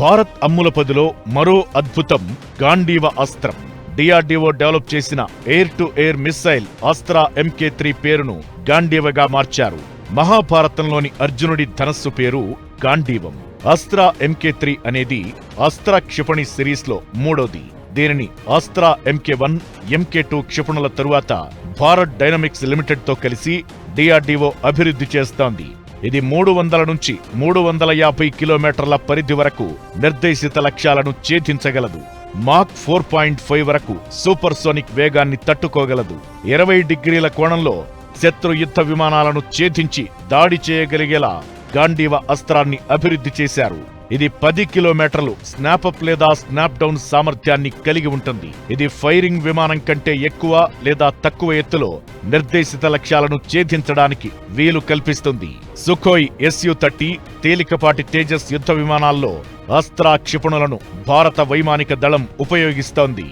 భారత్ అమ్ములపదిలో మరో అద్భుతం గాంధీవ అస్త్రం. డిఆర్డీఓ డెవలప్ చేసిన air to air missile Astra MK three పేరును గాంధీవగా మార్చారు. మహాభారతంలోని అర్జునుడి ధనస్సు పేరు గాంధీవం. అస్త్రా ఎంకే త్రీ అనేది అస్త్ర క్షిపణి సిరీస్లో మూడోది. దీనిని Astra MK one MK two క్షిపణుల తరువాత భారత్ డైనమిక్స్ లిమిటెడ్తో కలిసి డిఆర్డీఓ అభివృద్ధి చేస్తోంది. ఇది మూడు వందల నుంచి మూడు వందల యాభై కిలోమీటర్ల పరిధి వరకు నిర్దేశిత లక్ష్యాలను ఛేదించగలదు. మాక్ ఫోర్ పాయింట్ ఫైవ్ వరకు సూపర్ సోనిక్ వేగాన్ని తట్టుకోగలదు. ఇరవై డిగ్రీల కోణంలో శత్రు యుద్ధ విమానాలను ఛేదించి దాడి చేయగలిగేలా గాంధీవ అస్త్రాన్ని అభివృద్ధి చేశారు. ఇది పది కిలోమీటర్లు స్నాపప్ లేదా స్నాప్ డౌన్ సామర్థ్యాన్ని కలిగి ఉంటుంది. ఇది ఫైరింగ్ విమానం కంటే ఎక్కువ లేదా తక్కువ ఎత్తులో నిర్దేశిత లక్ష్యాలను ఛేదించడానికి వీలు కల్పిస్తుంది. సుఖోయ్ ఎస్యు థర్టీ తేలికపాటి తేజస్ యుద్ధ విమానాల్లో అస్త్రా క్షిపణులను భారత వైమానిక దళం ఉపయోగిస్తోంది.